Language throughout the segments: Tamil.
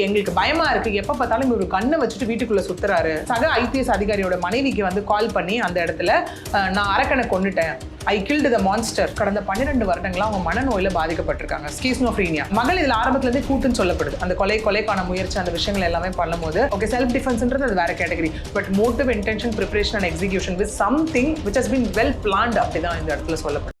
எங்களுக்கு பயமா இருக்கு. எப்ப பார்த்தாலும் இவர் கண்ணை வச்சுட்டு வீட்டுக்குள்ள சுத்துறாரு. சக ஐபிஎஸ் அதிகாரியோட மனைவிக்கு வந்து கால் பண்ணி அந்த இடத்துல நான் அரக்கனை கொண்டுட்டேன் ஐ கில்டு த மான்ஸ்டர் கடந்த பன்னிரெண்டு வருடங்களா அவங்க மனநோயில பாதிக்கப்பட்டிருக்காங்க. ஸ்கீஸ்னோஃப்ரீனியா மகள் இதுல ஆரம்பத்துலேருந்து கூட்டுன்னு சொல்லப்படுது. அந்த கொலை கொலைக்கான முயற்சி அந்த விஷயங்கள் எல்லாமே பண்ணும்போது ஓகே செல்ஃப் டிஃபென்ஸ்ன்றது அது வேற category but motive intention preparation and execution with something which has been well planned அப்படிதான் இந்த இடத்துல சொல்லப்படுது.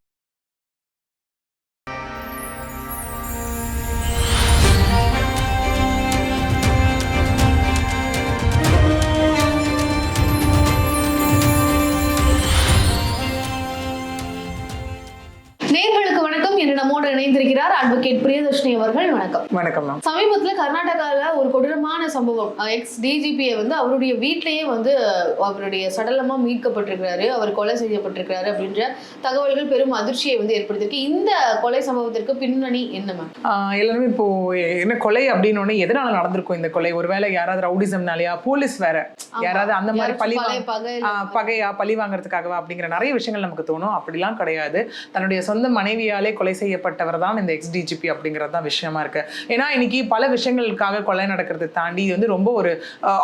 நம்மோடு இணைந்திருக்கிறார் அட்வொகேட் பிரியதர்ஷினி அவர்கள். வணக்கம். வணக்கம் சமீபத்துல கர்நாடகால ஒரு கொடூரமான சம்பவம் எக்ஸ் டிஜிபியை வந்து அவருடைய வீட்டிலேயே வந்து அவருடைய சடலமா மீட்கப்பட்டிருக்கிறாரு அவர் கொலை செய்யப்பட்டிருக்கிறாரு அப்படின்ற தகவல்கள் பெரும் அதிர்ச்சியை வந்து ஏற்படுத்தியிருக்கு. இந்த கொலை சம்பவத்திற்கு பின்னணி என்ன மேம் எல்லாருமே இப்போ என்ன கொலை அப்படின்னு எதனால நடந்திருக்கும் இந்த கொலை? ஒருவேளை யாராவது ரவுடிசம்னாலயா? போலீஸ் வேற. யாராவது அந்த மாதிரி பழி பகையா பழி வாங்குறதுக்காகவா அப்படிங்கிற நிறைய விஷயங்கள் நமக்கு தோணும். அப்படிலாம் கிடையாது. தன்னுடைய சொந்த மனைவியாலே கொலை செய்யப்பட்டவர் தான் இந்த எக்ஸ்டிஜிபி அப்படிங்கிறது தான் விஷயமா இருக்கு. ஏன்னா இன்னைக்கு பல விஷயங்களுக்காக கொலை நடக்கிறத தாண்டி இது வந்து ரொம்ப ஒரு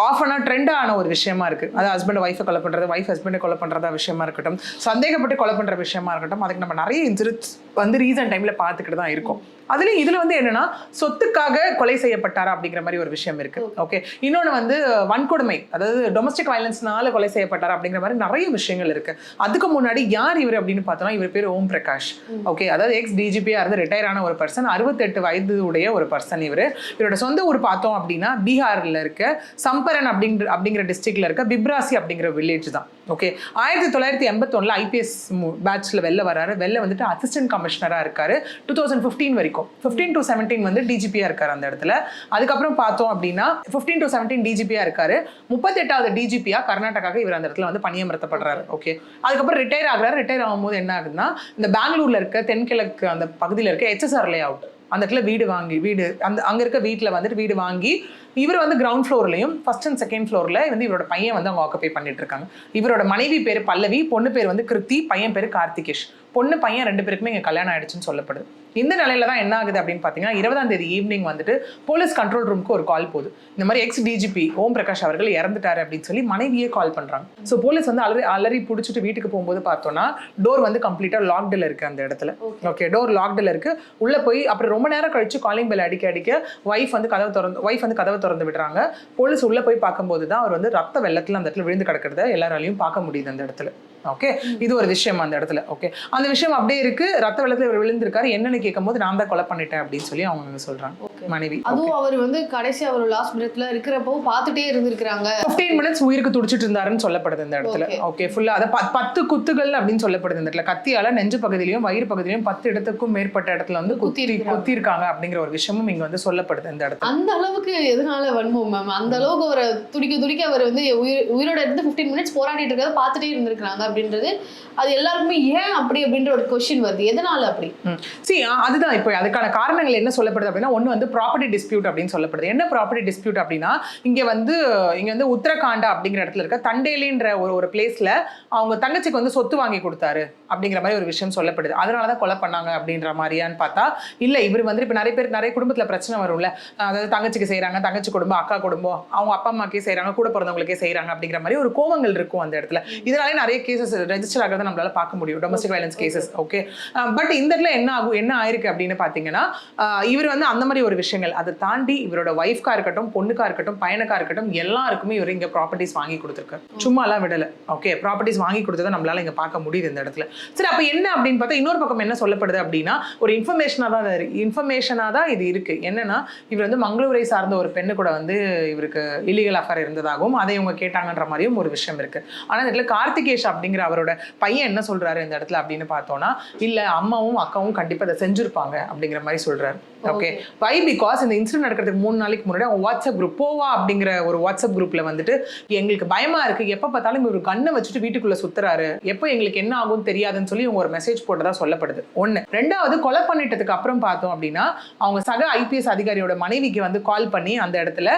ஆஃப் அன் ட்ரெண்டான ஒரு விஷயமா இருக்கு. அது ஹஸ்பண்ட் ஒய்ஃபை கொலை பண்றது ஒய்ஃப் ஹஸ்பண்டை கொலை பண்றதா விஷயமா இருக்கட்டும் சந்தேகப்பட்டு கொலை பண்ற விஷயமா இருக்கட்டும் அதுக்கு நம்ம நிறைய இன்சிடென்ட்ஸ் வந்து ரீசன்ட் டைம்ல பார்த்துக்கிட்டு தான் இருக்கோம். அதுலயும் இதுல வந்து என்னன்னா சொத்துக்காக கொலை செய்யப்பட்டாரா அப்படிங்கிற மாதிரி ஒரு விஷயம் இருக்கு. ஓகே. இன்னொன்னு வந்து வன்கொடுமை அதாவது டொமஸ்டிக் வயலன்ஸ்னால கொலை செய்யப்பட்டாரா அப்படிங்கிற மாதிரி நிறைய விஷயங்கள் இருக்கு. அதுக்கு முன்னாடி யார் இவர் அப்படின்னு பார்த்தோம்னா இவர் பேர் ஓம் பிரகாஷ். ஓகே அதாவது எக்ஸ் டிஜிபியா இருந்து ரிட்டையர் ஆன ஒரு பர்சன் அறுபத்தெட்டு வயது உடைய ஒரு பர்சன் இவர். இவரோட சொந்த ஊர் பார்த்தோம் அப்படின்னா பீகார்ல இருக்க சம்பரன் அப்படிங்கிற அப்படிங்கிற டிஸ்ட்ரிக்ட்ல இருக்க பிப்ராசி அப்படிங்கிற வில்லேஜ் தான். ஓகே ஆயிரத்தி தொள்ளாயிரத்தி எண்பத்தொன்னில் ஐபிஎஸ் பேட்ச்ல வெளில வராரு. வெளில வந்துட்டு அசிஸ்டன்ட் கமிஷனராக இருக்காரு. டூ தௌசண்ட் ஃபிஃப்டீன் வரைக்கும். ஃபிஃப்டீன் டு செவன்டீன் வந்து டிஜிபியாக இருக்காரு அந்த இடத்துல. அதுக்கப்புறம் பார்த்தோம் அப்படின்னா ஃபிஃப்டீன் டு செவன்டீன் டிஜிபியாக இருக்காரு. முப்பத்தெட்டாவது டிஜிபியாக கர்நாடகாக்கு இவர் அந்த இடத்துல வந்து பணியமர்த்தப்படுறாரு. ஓகே அதுக்கப்புறம் ரிட்டையர் ஆகிறார். ரிட்டையர் ஆகும்போது என்ன ஆகுதுன்னா இந்த பெங்களூரில் இருக்க தென்கிழக்கு அந்த பகுதியில் இருக்க ஹெச்எஸ்ஆர் லே அவுட் அந்த இடத்துல வீடு வாங்கி வீடு அந்த அங்கே இருக்க வீட்டில் வந்துட்டு வீடு வாங்கி இவர் வந்து கிரவுண்ட் ஃப்ளோர்லையும் ஃபர்ஸ்ட் அண்ட் செகண்ட் ஃப்ளோர்ல வந்து இவரோட பையன் வந்து அவங்க ஆக்குபை பண்ணிட்டு இருக்காங்க இவரோட மனைவி பேர் பல்லவி பொண்ணு பேர் வந்து கிருத்தி பையன் பேர் கார்த்திகேஷ். பொண்ணு பையன் ரெண்டு பேருக்குமே இங்க கல்யாணம் ஆயிடுச்சுன்னு சொல்லப்படுது. இந்த நிலையில தான் என்ன ஆகுது அப்படின்னு பார்த்தீங்கன்னா இருபதாம் தேதி ஈவினிங் வந்துட்டு போலீஸ் கண்ட்ரோல் ரூமுக்கு ஒரு கால் போகுது. இந்த மாதிரி எக்ஸ் டிஜிபி ஓம் பிரகாஷ் அவர்கள் இறந்துட்டாரு அப்படின்னு சொல்லி மனைவியே கால் பண்றாங்க. ஸோ போலீஸ் வந்து அலறி அலறி பிடிச்சிட்டு வீட்டுக்கு போகும்போது பார்த்தோம்னா டோர் வந்து கம்ப்ளீட்டா லாக்டில் இருக்கு அந்த இடத்துல. ஓகே டோர் லாக்டில் இருக்கு. உள்ள போய் அப்புறம் ரொம்ப நேரம் கழிச்சு காலிங் பெல் அடிக்க அடிக்க ஒய்ஃப் வந்து கதவை திறந்து ஒய்ஃப் வந்து கதவை திறந்து விடுறாங்க. போலீஸ் உள்ளே போய் பார்க்கும்போது தான் அவர் வந்து ரத்த வெள்ளத்தில் அந்த இடத்துல விழுந்து கிடக்கிறத எல்லாராலையும் பார்க்க முடியுது அந்த இடத்துல. ஓகே இது ஒரு விஷயம் அந்த இடத்துல. ஓகே அந்த விஷயம் அப்படியே இருக்கு. ரத்த வெள்ளத்துல இவர் விழுந்திருக்காரு. என்னன்னு கேட்கும்போது நான் தான் கொலை பண்ணிட்டேன் அப்படின்னு சொல்லி அவங்க சொல்றாங்க. மனைவி. அதுவும் அவர் வந்து கடைசி அவர் லாஸ்ட் மினிட்ல இருக்கிறப்போ பார்த்துட்டே இருந்திருக்கிறாங்க. 15 மினிட்ஸ் உயிருக்கு துடிச்சிட்டு இருந்தாருன்னு சொல்லப்படுது இந்த இடத்துல. ஓகே ஃபுல்லா அதை பத்து குத்துகள் அப்படின்னு சொல்லப்படுது இந்த இடத்துல. கத்தியால நெஞ்சு பகுதியிலையும் வயிறு பகுதியிலையும் பத்து இடத்துக்கும் மேற்பட்ட இடத்துல வந்து குத்தி. குத்தி இருக்காங்க அப்படிங்கிற ஒரு விஷயமும் இங்க வந்து சொல்லப்படுது இந்த இடத்துல. அந்த அளவுக்கு எதனால வன்மம் மேம் அந்த அளவுக்கு அவரை துடிக்க துடிக்க அவர் வந்து உயிர் உயிரோட இருந்து 15 மினிட்ஸ் போராடிட்டு இருக்கிறத பார்த்துட்டே இருந்திருக்காங்க அப்படின்றது அது எல்லாருக்குமே ஏன் அப்படி அப்படின்ற ஒரு கொஸ்டின் வருது. எதனால அப்படி? சி அதுதான் இப்போ அதுக்கான காரணங்கள் என்ன சொல்லப்படுது அப்படின்னா ஒன்று வந்து ப்ராப்பர்ட்டி டிஸ்பியூட் அப்படின்னு சொல்லப்படுது. என்ன ப்ராப்பர்ட்டி டிஸ்பியூட் அப்படின்னா இங்கே வந்து இங்கே வந்து உத்தரகாண்டா அப்படிங்கிற இடத்துல இருக்க தண்டேலின்ற ஒரு ஒரு பிளேஸ்ல அவங்க தங்கச்சிக்கு வந்து சொத்து வாங்கி கொடுத்தாரு அப்படிங்கிற மாதிரி ஒரு விஷயம் சொல்லப்படுது. அதனால தான் கொலை பண்ணாங்க அப்படின்ற மாதிரியான்னு பார்த்தா இல்லை இவர் வந்து இப்போ நிறைய பேர் நிறைய குடும்பத்தில் பிரச்சனை வரும்ல. அதாவது தங்கச்சிக்கு செய்கிறாங்க தங்கச்சி குடும்பம் அக்கா குடும்பம் அவங்க அப்பா அம்மாக்கே செய்கிறாங்க கூட பிறந்தவங்களுக்கே செய்கிறாங்க அப்படிங்கிற மாதிரி ஒரு கோவங்கள் இருக்கும் அந்த இடத்துல. இதனாலே நிறைய கேசஸ் ரெஜிஸ்டர் ஆகிறத நம்மளால பார்க்க முடியும். Domestic violence cases okay but இந்த இடத்துல என்ன ஆகும் என்ன ஆயிருக்கு அப்படின்னு பார்த்தீங்கன்னா ஆஹ் இவர் வந்து அந்த மாதிரி ஒரு விஷயங்கள் அதை தாண்டி இவரோட ஒய்ஃப்கா இருக்கட்டும் பொண்ணுக்கா இருக்கட்டும் பையனுக்கா இருக்கட்டும் எல்லாருக்குமே இவர் இங்க ப்ராப்பர்ட்டிஸ் வாங்கி கொடுத்துருக்காரு. சும்மாலாம் விடல ஓகே ப்ராப்பர்ட்டிஸ் வாங்கி கொடுத்ததை நம்மளால இங்க பார்க்க முடியுது இந்த இடத்துல. சரி அப்ப என்ன அப்படின்னு பார்த்தா இன்னொரு பக்கம் என்ன சொல்லப்படுது அப்படின்னா ஒரு இன்ஃபர்மேஷனாக தான் இன்ஃபர்மேஷனாக தான் இது இருக்கு. என்னன்னா இவர் வந்து மங்களூரை சார்ந்த ஒரு பெண்ணு கூட வந்து இவருக்கு இல்லீகல் அஃபேர் இருந்ததாகவும் அதை இவங்க கேட்டாங்கன்ற மாதிரியும் ஒரு விஷயம் இருக்கு. ஆனா இந்த இடத்துல கார்த்திகேஷ் அப்படிங்கிற அவரோட பையன் என்ன சொல்றாரு இந்த இடத்துல அப்படின்னு பார்த்தோம்னா இல்ல அம்மாவும் அக்காவும் கண்டிப்பா இதை செஞ்சிருப்பாங்க அப்படிங்கிற மாதிரி சொல்றாரு. ஓகே வை பிகாஸ் இந்த இன்சிடென்ட் நடக்கிறதுக்கு மூணு நாளைக்கு முன்னாடி அவங்க வாட்ஸ்அப் குரூப் போவா அப்படிங்கிற ஒரு வாட்ஸ்அப் குரூப்ல வந்துட்டு எங்களுக்கு பயமா இருக்கு. எப்ப பார்த்தாலும் இவர் கண்ணை வச்சுட்டு வீட்டுக்குள்ள சுத்துறாரு. எப்போ எங்களுக்கு என்ன ஆகும் தெரியாதுன்னு சொல்லி இவங்க ஒரு மெசேஜ் போட்டதா சொல்லப்படுது. ஒண்ணு. ரெண்டாவது கொலை பண்ணிட்டதுக்கு அப்புறம் பார்த்தோம் அப்படின்னா அவங்க சக ஐபிஎஸ் அதிகாரியோட மனைவிக்கு வந்து கால் பண்ணி அந்த இடத்துல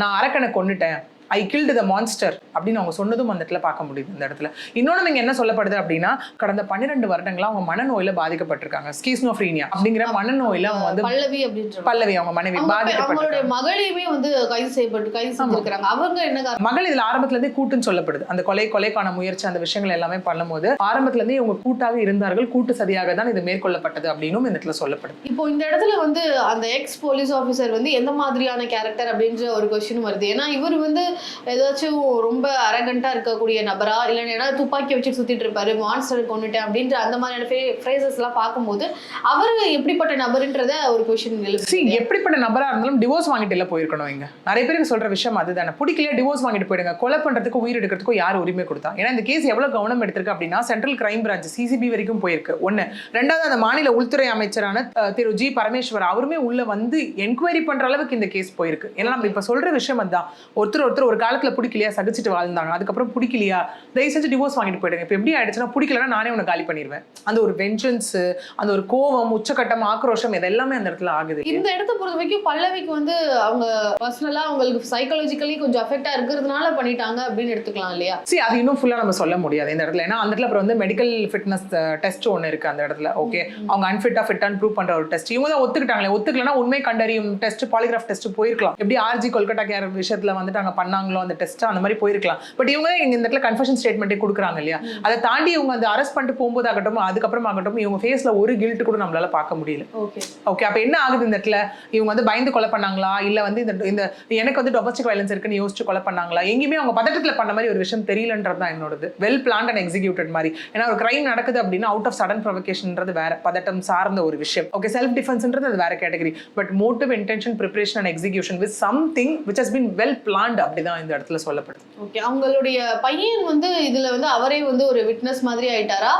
நான் அரக்கனை கொன்னுட்டேன். ஐ கில்டு த மான்ஸ்டர் அப்படின்னு அவங்க சொன்னதும் அந்த இடத்துல பார்க்க முடியுது இந்த இடத்துல. இன்னொன்று இங்க என்ன சொல்லப்படுது அப்படின்னா கடந்த பன்னிரெண்டு வருடங்களா அவங்க மனநோயில பாதிக்கப்பட்டிருக்காங்க. ஸ்கீஸ்னோஃப்ரீனியா அப்படிங்கிற மனநோயில அவங்க வந்து பல்லவி அப்படின்ற பல்லவி அவங்க மனைவி அவங்க பெ- பாதிக்கப்பட்டிருக்காங்க. அவங்களுடைய மகளையுமே வந்து கைது செய்யப்பட்டு கைது செஞ்சிருக்காங்க அவங்க என்ன மகள் இதுல ஆரம்பத்துல இருந்தே கூட்டுன்னு சொல்லப்படுது. அந்த கொலை கொலைக்கான முயற்சி அந்த விஷயங்கள் எல்லாமே பண்ணும்போது ஆரம்பத்துல இருந்தே இவங்க கூட்டாக இருந்தார்கள். கூட்டு சதியாக தான் இது மேற்கொள்ளப்பட்டது அப்படின்னும் இந்த இடத்துல சொல்லப்படுது. இப்போ இந்த இடத்துல வந்து அந்த எக்ஸ் போலீஸ் ஆஃபீஸர் வந்து எந்த மாதிரியான கேரக்டர் அப்படின்ற ஒரு கொஸ்டின் வருது. ஏன்னா இவர் வந்து ஏதாச்சும் ரொம்ப அரகண்டா இருக்கக்கூடிய நபரா? இல்லைன்னா துப்பாக்கி வச்சு சுத்திட்டு இருப்பாரு மான்ஸ்டர் கொண்டுட்டேன் அப்படின்ற அந்த மாதிரியான ஃப்ரேசஸ் எல்லாம் பார்க்கும்போது அவர் எப்படிப்பட்ட நபருன்றத ஒரு கொஸ்டின் எழுதி எப்படிப்பட்ட நபரா இருந்தாலும் டிவோர்ஸ் வாங்கிட்டு இல்ல போயிருக்கணும் இங்க. நிறைய பேருக்கு சொல்ற விஷயம் அதுதானே. பிடிக்கலையா டிவோர்ஸ் வாங்கிட்டு போயிடுங்க. கொலை பண்றதுக்கு உயிர் எடுக்கிறதுக்கும் யார் உரிமை கொடுத்தா? ஏன்னா இந்த கேஸ் எவ்வளவு கவனம் எடுத்திருக்கு அப்படின்னா சென்ட்ரல் கிரைம் பிரான்ச் சிசிபி வரைக்கும் போயிருக்கு. ஒன்று ரெண்டாவது அந்த மாநில உள்துறை அமைச்சரான திரு ஜி பரமேஸ்வர் அவருமே உள்ள வந்து என்கொயரி பண்ற அளவுக்கு இந்த கேஸ் போயிருக்கு. ஏன்னா நம்ம இப்ப சொல்ற விஷயம் அதுதான். ஒருத்தர் ஒருத்தர் ஒரு காலத்துல பிடிக்கலையா? சகிச்சுட்டு வாழ்ந்தாங்க. அதுக்கப்புறம் பிடிக்கலையா? தயவு செஞ்சு டிவோர்ஸ் வாங்கிட்டு போயிடுங்க. இப்ப எப்படி ஆயிடுச்சுன்னா பிடிக்கலன்னா நானே உன்னை காலி பண்ணிடுவேன் அந்த ஒரு வெஞ்சன்ஸ் அந்த ஒரு கோவம் உச்சக்கட்டம் ஆக்ரோஷம் இது எல்லாமே அந்த இடத்துல ஆகுது. இந்த இடத்த பொறுத்த வரைக்கும் பல்லவிக்கு வந்து அவங்க பர்சனலா அவங்களுக்கு சைக்காலஜிக்கலி கொஞ்சம் அஃபெக்டா இருக்கிறதுனால பண்ணிட்டாங்க அப்படின்னு எடுத்துக்கலாம் இல்லையா? சி அது இன்னும் ஃபுல்லா நம்ம சொல்ல முடியாது இந்த இடத்துல. ஏன்னா அந்த இடத்துல அப்புறம் வந்து மெடிக்கல் ஃபிட்னஸ் டெஸ்ட் ஒன்று இருக்கு அந்த இடத்துல. ஓகே அவங்க அன்ஃபிட்டா ஃபிட்டான்னு ப்ரூவ் பண்ற ஒரு டெஸ்ட் இவங்க தான் ஒத்துக்கிட்டாங்களே. ஒத்துக்கலனா உண்மை கண்டறியும் டெஸ்ட் பாலிகிராஃப் டெஸ்ட் போயிருக்கலாம். எப்படி ஆர்ஜி கொல்கட்டா கேர் விஷயத்துல வந்துட்டு அங்க பண்ணாங்களோ அந்த டெஸ்ட் அந்த மாதிரி போயிருக்கலாம். பட் இவங்க இந்த இடத்துல கன்ஃபஷன் ஸ்டேட்மெண்ட்டே கொடுக்குறாங்க இல்லையா? அதை தாண்டி இவங்க அந்த அரெஸ்ட் பண்ணிட்டு போகும்போது ஆகட்டும் அதுக்கப்புறம் ஆகட்டும் இவங்க ஃபேஸ்ல ஒரு கில்ட் கூட நம்மளால பார்க்க முடியல. ஓகே ஓகே அப்ப என்ன ஆகுது இந்த இடத்துல? இவங்க வந்து பயந்து கொலை பண்ணாங்களா? இல்ல வந்து இந்த இந்த எனக்கு வந்து டொமஸ்டிக் வயலன்ஸ் இருக்குன்னு யோசிச்சு கொலை பண்ணாங்களா? எங்கேயுமே அவங்க பதட்டத்துல பண்ண மாதிரி ஒரு விஷயம் தெரியலன்றது தான் என்னோடது. வெல் பிளான்ட் அண்ட் எக்ஸிக்யூட்டட் மாதிரி. ஏன்னா ஒரு கிரைம் நடக்குது அப்படின்னா அவுட் ஆஃப் சடன் ப்ரொவகேஷன்ன்றது வேற பதட்டம் சார்ந்த ஒரு விஷயம். ஓகே செல்ஃப் டிஃபென்ஸ்ன்றது அது வேற category but motive intention preparation and execution with something which has been well planned அப்படிதான் இந்த இடத்துல சொல்லப்படுது. ஓகே அவங்களுடைய பையன் வந்து இதுல வந்து அவரே வந்து ஒரு விட்னஸ் மாதிரி ஆயிட்டாரா?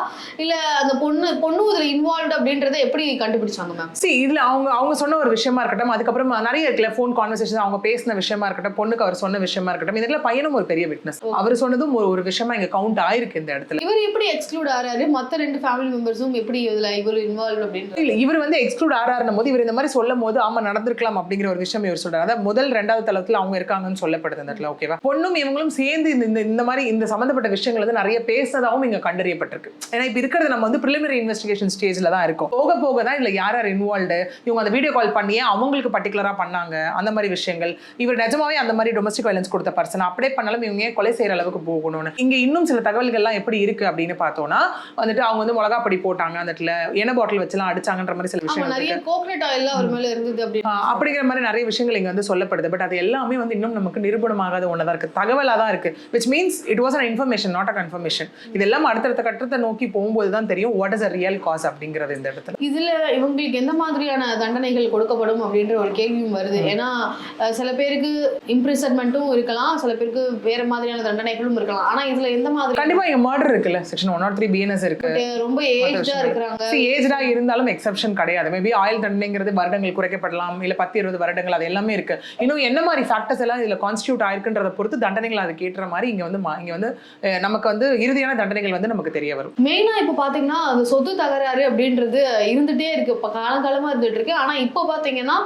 இல்ல அந்த பொண்ணு பொண்ணு இதுல இன்வால்வ் அப்படின்றத எப்படி கண்டுபிடிச்சாங்க மேம் சி இதுல அவங்க அவங்க சொன்ன ஒரு விஷயமா இருக்கட்டும் அதுக்கப்புறம் நிறைய இருக்குல்ல ஃபோன் கான்வர்சேஷன் அவங்க பேசின விஷயமா இருக்கட்டும் பொண்ணுக்கு அவர் சொன்ன விஷயமா இருக்கட்டும் இதுல பையனும் ஒரு பெரிய விட்னஸ் அவர் சொன்னதும் ஒரு ஒரு விஷயமா இங்க கவுண்ட் ஆயிருக்கு இந்த இடத்துல. இவர் எப்படி எக்ஸ்க்ளூட் ஆறாரு? மத்த ரெண்டு ஃபேமிலி மெம்பர்ஸும் எப்படி இதுல இவர் இன்வால்வ் அப்படின்றது? இல்ல இவர் வந்து எக்ஸ்க்ளூட் ஆறாருன்னும் போது இவர் இந்த மாதிரி சொல்லும் போது ஆமா நடந்திருக்கலாம் அப்படிங்கிற ஒரு விஷயம் இவர் சொல்றாரு. அதாவது முதல் ரெண்டாவது தளத்துல அவங்க இருக்காங்கன்னு சொல்லப்படுது இடத்துல ஓகேவா பொண்ணும் இவங்களும் சேர்ந்து இந்த இந்த- மாதிரி இந்த சம்பந்தப்பட்ட விஷயங்கள் வந்து நிறைய பேசினதாகவும் இங்க கண்டறியப்பட்டிருக்கு. ஏன்னா இப்ப இருக்கிறது நம்ம வந்து preliminary இன்வெஸ்டிகேஷன் ஸ்டேஜ்ல தான் இருக்கும். போக போக தான் இதுல யார் யார் இன்வால்வ்டு இவங்க அந்த வீடியோ கால் பண்ணியே அவங்களுக்கு பர்டிகுலரா பண்ணாங்க? அந்த மாதிரி விஷயங்கள். இவர் நிஜமாவே அந்த மாதிரி டொமஸ்டிக் வயலன்ஸ் கொடுத்த பர்சன் அப்படியே பண்ணாலும் இவங்க கொலை செய்யற அளவுக்கு போகணும்னு. இங்க இன்னும் சில தகவல்கள்லாம் எப்படி இருக்கு அப்படின்னு பார்த்தோம்னா வந்துட்டு அவங்க வந்து மிளகா பொடி போட்டாங்க அந்த இடத்துல எண்ணெய் பாட்டில் வச்சுலாம் அடிச்சாங்கன்ற மாதிரி சில விஷயங்கள் நிறைய கோகனட் ஆயில் அவர் மேல இருந்தது அப்படிங்கிற மாதிரி நிறைய விஷயங்கள் இங்க வந்து சொல்லப்படுது. பட் அது எல்லாமே வந்து இன்னும் நமக்கு நிரூபணமாகாத ஒன்றதா இருக்கு. தகவலா தான் இருக்கு. Which means it was an information not a confirmation இதெல்லாம் அடுத்தடுத்த கட்டத்தை நோக்கி போகும்போது தான் தெரியும் what is a real cause அப்படிங்கிறது இந்த இடத்துல. இதுல இவங்களுக்கு எந்த மாதிரியான தண்டனைகள் கொடுக்கப்படும் அப்படின்ற ஒரு கேள்வியும் வருது. ஏன்னா சில பேருக்கு இம்ப்ரிசன்மெண்ட்டும் இருக்கலாம் சில பேருக்கு வேற மாதிரியான தண்டனைகளும் இருக்கலாம். ஆனா இதுல எந்த மாதிரி கண்டிப்பா இங்க மர்டர் இருக்குல்ல. Section one nought three BNS இருக்கு. ரொம்ப ஏஜ்டா இருக்கிறாங்க. ஏஜ்டா இருந்தாலும் எக்ஸப்ஷன் கிடையாது. மேபி ஆயில் தண்டனைங்கிறது வருடங்கள் குறைக்கப்படலாம் இல்ல பத்து இருபது வருடங்கள் அது எல்லாமே இருக்கு. இன்னும் என்ன மாதிரி ஃபேக்டர்ஸ் எல்லாம் இதுல கான்ஸ்டியூட் ஆயிருக்குன்றத பொறுத்து தண்டனைகள் அதுக்கு ஏற்ற மாதிரி இங்க வந்து இங்க வந்து நமக்கு வந்து இறுதியான தண்டனைகள் வந்து நமக்கு தெரிய வரும். மெயினா இப்ப பாத்தீங்கன்னா அந்த சொத்து தகராறு அப்படின்றது இருந்துட்டே இருக்கு. இப்ப காலங்காலமா இருந்துட்டு இருக்கு. ஆனா இப்ப பாத்தீங்கன்னா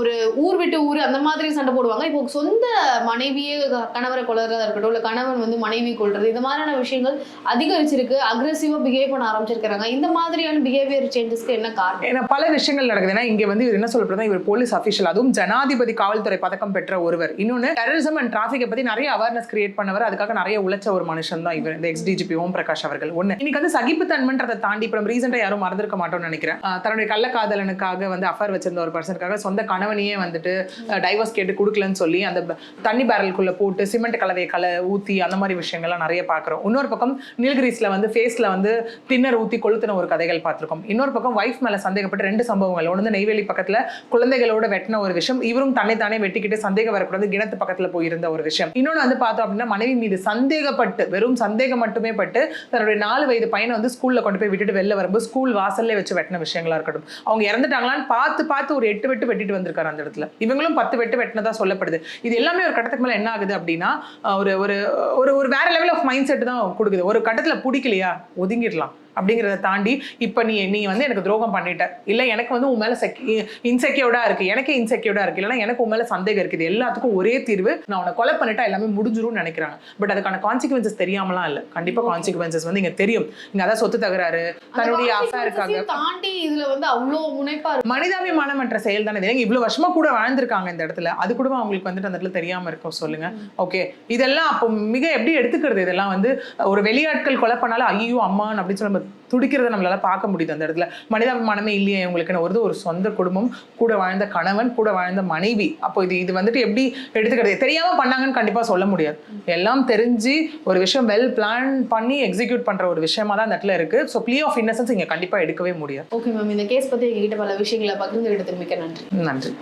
ஒரு ஊர் விட்டு ஊர் அந்த மாதிரி சண்டை போடுவாங்க. இப்போ சொந்த மனைவியே கணவரை கொள்றதா இருக்கட்டும் இல்ல கணவன் வந்து மனைவி கொள்றது இந்த மாதிரியான விஷயங்கள் அதிகரிச்சிருக்கு. அக்ரெசிவா பிஹேவ் பண்ண ஆரம்பிச்சிருக்காங்க இந்த மாதிரியான பிஹேவியர் சேஞ்சஸ்க்கு என்ன காரணம்? ஏன்னா பல விஷயங்கள் நடக்குது. ஏன்னா இங்க வந்து இவர் என்ன சொல்லப்படுறதா இவர் போலீஸ் அஃபிஷியல் அதுவும் ஜனாதிபதி காவல்துறை பதக்கம் பெற்ற ஒருவர். இன்னொன்னு டெரரிசம் அண்ட் டிராஃபிக்கை பத்தி நிறைய அவேர்னஸ் கிரியேட் பண்ணவர் அதுக்காக நிறைய உழைச்ச ஒரு மனுஷன் தான் இவர் இந்த எக்ஸ்டிஜிபி ஓம் பிரகாஷ் அவர்கள். ஒண்ணு. இன்னைக்கு வந்து சகிப்புத்தன்மைன்றதை தாண்டி இப்போ ரீசெண்டா யாரும் மறந்திருக்க மாட்டோம்னு நினைக்கிறேன். தன்னுடைய கள்ளக்காதலனுக்காக வந்து அஃபர் வச்சிருந்த ஒரு பர்சனுக்காக சொந்த கணவனையே வந்துட்டு டைவர்ஸ் கேட்டு கொடுக்கலன்னு சொல்லி அந்த தண்ணி பேரலுக்குள்ள போட்டு சிமெண்ட் கலவையை கலை ஊத்தி அந்த மாதிரி விஷயங்கள்லாம் நிறைய பார்க்குறோம். இன்னொரு பக்கம் நீலகிரிஸ்ல வந்து ஃபேஸ்ல வந்து தின்னர் ஊத்தி கொளுத்தின ஒரு கதைகள் பார்த்திருக்கோம். இன்னொரு பக்கம் ஒய்ஃப் மேல சந்தேகப்பட்டு ரெண்டு சம்பவங்கள். ஒன்று நெய்வேலி பக்கத்துல குழந்தைகளோட வெட்டின ஒரு விஷயம். இவரும் தன்னை தானே வெட்டிக்கிட்டு சந்தேகம் வரக்கூடாது. கிணத்து பக்கத்துல போயிருந்த ஒரு விஷயம். இன்னொன்று வந்து பார்த்தோம் அப்படின்னா மனைவி மீது சந்தேகப்பட்டு வெறும் சந்தேகம் மட்டுமே பட்டு தன்னுடைய நாலு வயது பையனை வந்து ஸ்கூலில் கொண்டு போய் விட்டுட்டு வெளில வரும்போது ஸ்கூல் வாசல்ல வச்சு வெட்டின விஷயங்களா இருக்கட்டும். அவங்க இறந்துட்டாங்களான்னு பார்த்து பார்த்து ஒரு எட்டு வெட்டு வெட்டிட்டு வந்திருக்காரு அந்த இடத்துல. இவங்களும் பத்து வெட்டு வெட்டினதா சொல்லப்படுது. இது எல்லாமே ஒரு கட்டத்துக்கு மேலே என்ன ஆகுது அப்படின்னா ஒரு ஒரு ஒரு ஒரு வேற லெவல் ஆஃப் மைண்ட் செட் தான் கொடுக்குது. ஒரு கட்டத்தில் பிடிக்கலையா? ஒதுங்கிடலாம். அப்படிங்கிறத தாண்டி இப்போ நீ நீ வந்து எனக்கு துரோகம் பண்ணிட்ட. இல்லை எனக்கு வந்து உன் மேலே செக் இன்செக்யூர்டா இருக்கு. எனக்கு இன்செக்யூர்டா இருக்கு. இல்லைன்னா எனக்கு உன் மேலே சந்தேகம் இருக்குது. எல்லாத்துக்கும் ஒரே தீர்வு நான் உன்னை கொலை பண்ணிட்டா எல்லாமே முடிஞ்சிரும்னு நினைக்கிறாங்க. பட் அதுக்கான கான்சிக்வன்சஸ் தெரியாமலாம் இல்லை. கண்டிப்பா கான்சிக்வன்சஸ் வந்து இங்க தெரியும். இங்க அதான் சொத்து தகராறு தன்னுடைய அஃபேருக்காக consequences-ஐயும் தாண்டி இதுல வந்து அவ்வளோ முனைப்பா மனிதாபிமானமற்ற செயல் தானே இது ஏங்க இவ்வளவு வருஷமா கூட வாழ்ந்திருக்காங்க இந்த இடத்துல. அது கூட அவங்களுக்கு வந்துட்டு அந்த இடத்துல தெரியாம இருக்கும். சொல்லுங்க. ஓகே இதெல்லாம் அப்போ மிக எப்படி எடுத்துக்கிறது? இதெல்லாம் வந்து ஒரு வெளியாட்கள் கொலை பண்ணாலும் ஐயோ அம்மான்னு அப்படின்னு சொல்லி நம்ம துடிக்கிறத நம்மளால பார்க்க முடியுது அந்த இடத்துல. மனிதாபிமானமே இல்லையே இவங்களுக்குன்னு ஒரு ஒரு சொந்த குடும்பம் கூட வாழ்ந்த கணவன் கூட வாழ்ந்த மனைவி. அப்போ இது இது வந்துட்டு எப்படி எடுத்துக்கிறது? தெரியாம பண்ணாங்கன்னு கண்டிப்பா சொல்ல முடியாது. எல்லாம் தெரிஞ்சு ஒரு விஷயம் வெல் பிளான் பண்ணி எக்ஸிக்யூட் பண்ற ஒரு விஷயமா தான் அந்த இடத்துல இருக்கு. ஸோ ப்ளீ ஆஃப் இன்னசென்ஸ் இங்க கண்டிப்பா எடுக்கவே முடியாது. ஓகே மேம் இந்த கேஸ் பத்தி எங்ககிட்ட பல விஷயங்களை பகிர்ந்துகிட்டதுக்கு மிக்க நன்றி. நன்றி.